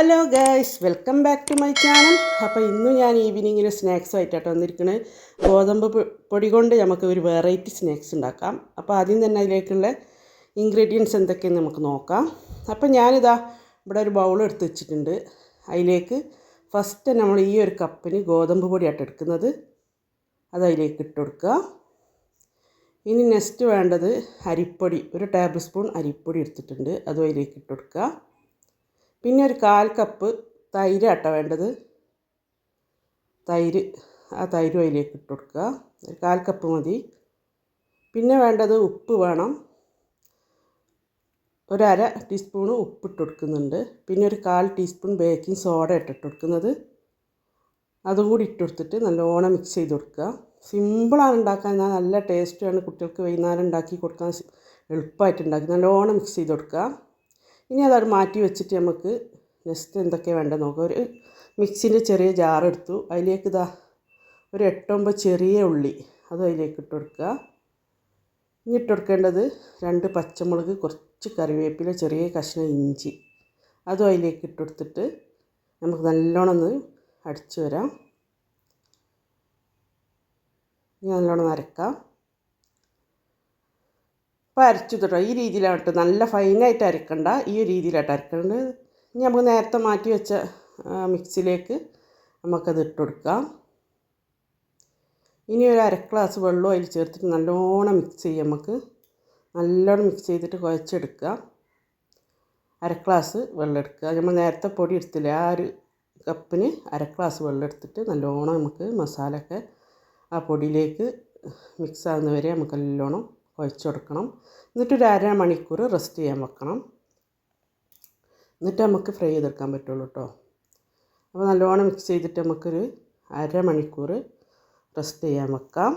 Hello guys welcome back to my channel. അപ്പോൾ ഇന്ന് ഞാൻ ഈവനിങ്ങിന് സ്നാക്സ് ആയിട്ടാണ് വന്നിരിക്കുന്നത് ഗോതമ്പ് പൊടി കൊണ്ട് നമുക്ക് ഒരു വെറൈറ്റി സ്നാക്സ് ഉണ്ടാക്കാം. അപ്പോൾ ആദ്യം തന്നെ അതിലേക്കുള്ള ഇൻഗ്രീഡിയൻസ് എന്തൊക്കെയെന്ന് നമുക്ക് നോക്കാം. അപ്പോൾ ഞാനിതാ ഇവിടെ ഒരു ബൗൾ എടുത്ത് വെച്ചിട്ടുണ്ട്. അതിലേക്ക് ഫസ്റ്റ് നമ്മൾ ഈ ഒരു കപ്പിന് ഗോതമ്പ് പൊടിയായിട്ട് എടുക്കുന്നത്. അത് അതിലേക്ക് ഇട്ട് കൊടുക്കുക. ഇനി നെക്സ്റ്റ് വേണ്ടത് അരിപ്പൊടി. ഒരു ടേബിൾ സ്പൂൺ അരിപ്പൊടി എടുത്തിട്ടുണ്ട്. അതും അതിലേക്ക് ഇട്ട് കൊടുക്കുക. പിന്നെ ഒരു കാൽ കപ്പ് തൈര് ആട്ട വേണ്ടത്. തൈര് ആ തൈര് അതിലേക്ക് ഇട്ട് കൊടുക്കുക. ഒരു കാൽ കപ്പ് മതി. പിന്നെ വേണ്ടത് ഉപ്പ് വേണം. ഒരര ടീസ്പൂൺ ഉപ്പ് ഇട്ട് കൊടുക്കുന്നുണ്ട്. പിന്നെ ഒരു കാൽ ടീസ്പൂൺ ബേക്കിംഗ് സോഡ ഇട്ടിട്ട് കൊടുക്കുന്നത്. അതും കൂടി ഇട്ട് കൊടുത്തിട്ട് നല്ലോണം മിക്സ് ചെയ്ത് കൊടുക്കുക. സിമ്പിളാണ് ഉണ്ടാക്കാൻ. എന്നാൽ നല്ല ടേസ്റ്റാണ്. കുട്ടികൾക്ക് വൈകുന്നേരം ഉണ്ടാക്കി കൊടുക്കാൻ എളുപ്പമായിട്ട് ഉണ്ടാക്കി. നല്ലോണം മിക്സ് ചെയ്ത് കൊടുക്കുക. ഇനി അതവിടെ മാറ്റി വെച്ചിട്ട് നമുക്ക് നെക്സ്റ്റ് എന്തൊക്കെയാണ് വേണ്ടത് നോക്കാം. ഒരു മിക്സിന്റെ ചെറിയ ജാർ എടുത്തു. അതിലേക്ക് ഇതാ ഒരു എട്ടൊമ്പത് ചെറിയ ഉള്ളി അതും അതിലേക്ക് ഇട്ട് കൊടുക്കുക. ഇനി ഇട്ട് കൊടുക്കേണ്ടത് രണ്ട് പച്ചമുളക് കുറച്ച് കറിവേപ്പില ചെറിയ കഷ്ണം ഇഞ്ചി. അതും അതിലേക്ക് ഇട്ട് കൊടുത്തിട്ട് നമുക്ക് നല്ലോണം ഒന്ന് അടിച്ചു വരാം. ഇനി നല്ലോണം അരക്കാം. അപ്പോൾ അരച്ചു കേട്ടോ ഈ രീതിയിലാവട്ടെ നല്ല ഫൈനായിട്ട് അരക്കണ്ട. ഈ ഒരു രീതിയിലായിട്ട് അരക്കേണ്ടത്. ഇനി നമുക്ക് നേരത്തെ മാറ്റി വെച്ച മിക്സിലേക്ക് നമുക്കത് ഇട്ട് കൊടുക്കാം. ഇനി ഒരു അര ഗ്ലാസ് വെള്ളം അതിൽ ചേർത്തിട്ട് നല്ലോണം മിക്സ് ചെയ്യാം നമുക്ക്. നല്ലോണം മിക്സ് ചെയ്തിട്ട് കുഴച്ചെടുക്കുക അര ഗ്ലാസ് വെള്ളം എടുക്കുക. നമ്മൾ നേരത്തെ പൊടി എടുത്തില്ലേ ആ ഒരു കപ്പിന് അര ഗ്ലാസ് വെള്ളം എടുത്തിട്ട് നല്ലോണം നമുക്ക് മസാലയൊക്കെ ആ പൊടിയിലേക്ക് മിക്സ് ആകുന്നവരെ നമുക്ക് നല്ലോണം കുഴച്ച് കൊടുക്കണം. എന്നിട്ടൊരു അരമണിക്കൂർ റെസ്റ്റ് ചെയ്യാൻ വെക്കണം. എന്നിട്ട് നമുക്ക് ഫ്രൈ ചെയ്തെടുക്കാൻ പറ്റുള്ളൂ കേട്ടോ അപ്പോൾ നല്ലോണം മിക്സ് ചെയ്തിട്ട് നമുക്കൊരു അര മണിക്കൂർ റെസ്റ്റ് ചെയ്യാൻ വെക്കാം.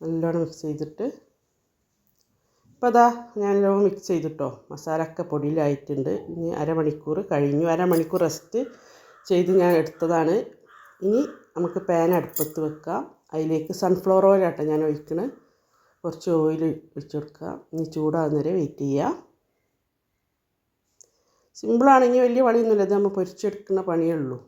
നല്ലോണം മിക്സ് ചെയ്തിട്ട്. ഇപ്പോൾ അതാ ഞാൻ മിക്സ് ചെയ്തിട്ടോ മസാല ഒക്കെ പൊടിയിലായിട്ടുണ്ട്. ഇനി അരമണിക്കൂർ കഴിഞ്ഞു. അരമണിക്കൂർ റെസ്റ്റ് ചെയ്ത് ഞാൻ എടുത്തതാണ്. ഇനി നമുക്ക് പാൻ അടുപ്പത്ത് വെക്കാം. അതിലേക്ക് സൺഫ്ലവർ ഓയിലാട്ടോ ഞാൻ ഒഴിക്കണത് കുറച്ച് ഓയിൽ ഒഴിച്ച് കൊടുക്കുക. ഇനി ചൂടാകുന്നവരെ വെയിറ്റ് ചെയ്യുക. സിമ്പിളാണെങ്കിൽ വലിയ പണിയൊന്നുമില്ല. ഇത് നമ്മൾ പൊരിച്ചെടുക്കുന്ന പണിയേ ഉള്ളൂ.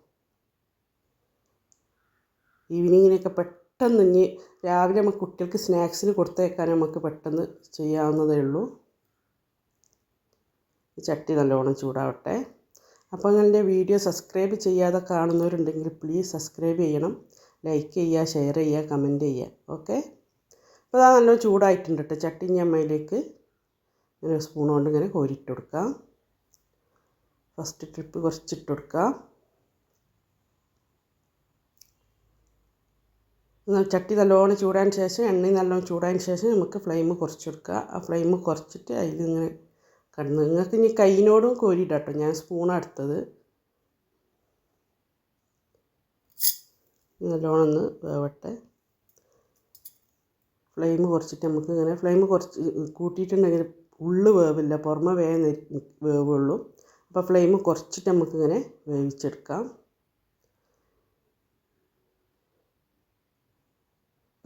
ഈവനിങ്ങിനൊക്കെ പെട്ടെന്ന് ഇനി രാവിലെ നമുക്ക് കുട്ടികൾക്ക് സ്നാക്സിന് കൊടുത്തേക്കാൻ നമുക്ക് പെട്ടെന്ന് ചെയ്യാവുന്നതേ ഉള്ളൂ. ചട്ടി നല്ലോണം ചൂടാവട്ടെ. അപ്പോൾ എന്റെ വീഡിയോ സബ്സ്ക്രൈബ് ചെയ്യാതെ കാണുന്നവരുണ്ടെങ്കിൽ പ്ലീസ് സബ്സ്ക്രൈബ് ചെയ്യണം. ലൈക്ക് ചെയ്യുക ഷെയർ ചെയ്യുക കമന്റ് ചെയ്യുക. ഓക്കെ അപ്പോൾ അതാ നല്ല ചൂടായിട്ടുണ്ട് കേട്ടോ ചട്ടി ഞമ്മയിലേക്ക് ഇങ്ങനെ സ്പൂൺ കൊണ്ട് ഇങ്ങനെ കോരിയിട്ട് കൊടുക്കാം ഫസ്റ്റ് ട്രിപ്പ് കുറച്ചിട്ട് കൊടുക്കാം ചട്ടി നല്ലോണം ചൂടാൻ ശേഷം എണ്ണയും നല്ലോണം ചൂടാൻ ശേഷം നമുക്ക് ഫ്ലെയിം കുറച്ച് കൊടുക്കുക. ആ ഫ്ലെയിം കുറച്ചിട്ട് അതിൽ ഇങ്ങനെ കടന്ന്. നിങ്ങൾക്ക് ഇനി കൈയിനോടും കോരിയിടാം കേട്ടോ ഞാൻ സ്പൂണാണ് എടുത്തത്. നല്ലോണം ഒന്ന് വേവട്ടെ. ഫ്ലെയിം കുറച്ചിട്ട് നമുക്ക് ഇങ്ങനെ ഫ്ലെയിം കുറച്ച് കൂട്ടിയിട്ടുണ്ടെങ്കിൽ ഉള്ളു വേവില്ല. പുറമെ വേഗം വേവുള്ളൂ. അപ്പോൾ ഫ്ലെയിം കുറച്ചിട്ട് നമുക്കിങ്ങനെ വേവിച്ചെടുക്കാം.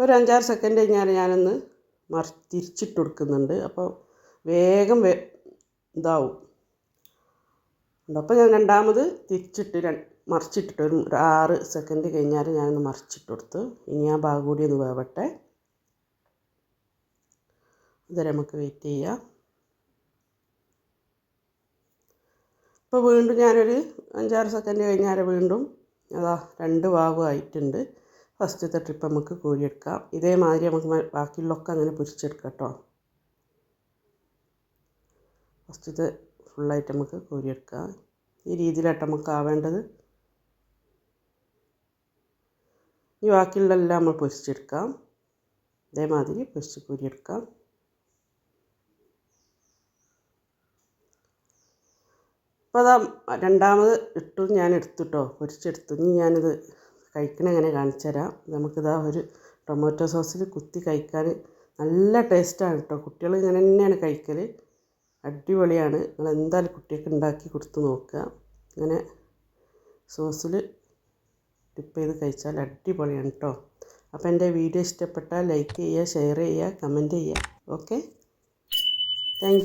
ഒരു അഞ്ചാറ് സെക്കൻഡ് കഴിഞ്ഞാൽ ഞാനൊന്ന് മറി തിരിച്ചിട്ട് കൊടുക്കുന്നുണ്ട്. അപ്പോൾ വേഗം വേ ഇതാവും. അപ്പോൾ ഞാൻ രണ്ടാമത് തിരിച്ചിട്ട് ര- മറിച്ചിട്ടിട്ട് ഒരു ആറ് സെക്കൻഡ് കഴിഞ്ഞാൽ ഞാനൊന്ന് മറിച്ചിട്ട് കൊടുത്ത് ഇനി ആ ഭാഗം കൂടി ഒന്ന് വേവട്ടെ. ഇതുവരെ നമുക്ക് വെയിറ്റ് ചെയ്യാം. ഇപ്പോൾ വീണ്ടും ഞാനൊരു അഞ്ചാറ് സെക്കൻഡ് കഴിഞ്ഞാൽ വീണ്ടും അതാ രണ്ട് ഭാഗം ആയിട്ടുണ്ട്. ഫസ്റ്റത്തെ ട്രിപ്പ് നമുക്ക് കോരിയെടുക്കാം. ഇതേമാതിരി നമുക്ക് ബാക്കിയുള്ളൊക്കെ അങ്ങനെ പൊരിച്ചെടുക്കാം കേട്ടോ. ഫസ്റ്റത്തെ ഫുള്ളായിട്ട് നമുക്ക് കോരിയെടുക്കാം. ഈ രീതിയിലായിട്ട് നമുക്ക് ആവേണ്ടത്. ഈ ബാക്കിയുള്ളതെല്ലാം നമ്മൾ പൊരിച്ചെടുക്കാം. ഇതേമാതിരി പൊരിച്ച് കോരിയെടുക്കാം അപ്പോൾ അതാ രണ്ടാമത് ഇട്ടു ഞാൻ എടുത്തിട്ടോ പൊരിച്ചെടുത്തു. ഇനി ഞാനിത് കഴിക്കണ എങ്ങനെ കാണിച്ചു തരാം. നമുക്കിതാ ഒരു ടൊമാറ്റോ സോസിൽ കുത്തി കഴിക്കാൻ നല്ല ടേസ്റ്റാണ് കേട്ടോ കുട്ടികൾ ഇങ്ങനെ തന്നെയാണ് കഴിക്കൽ അടിപൊളിയാണ്. നിങ്ങൾ എന്തായാലും കുട്ടികൾക്ക് ഉണ്ടാക്കി കൊടുത്ത് നോക്കുക. ഇങ്ങനെ സോസിൽ ഡിപ്പ് ചെയ്ത് കഴിച്ചാൽ അടിപൊളിയാണ് കേട്ടോ അപ്പോൾ എന്റെ വീഡിയോ ഇഷ്ടപ്പെട്ടാൽ ലൈക്ക് ചെയ്യുക ഷെയർ ചെയ്യുക കമന്റ് ചെയ്യുക. Okay thank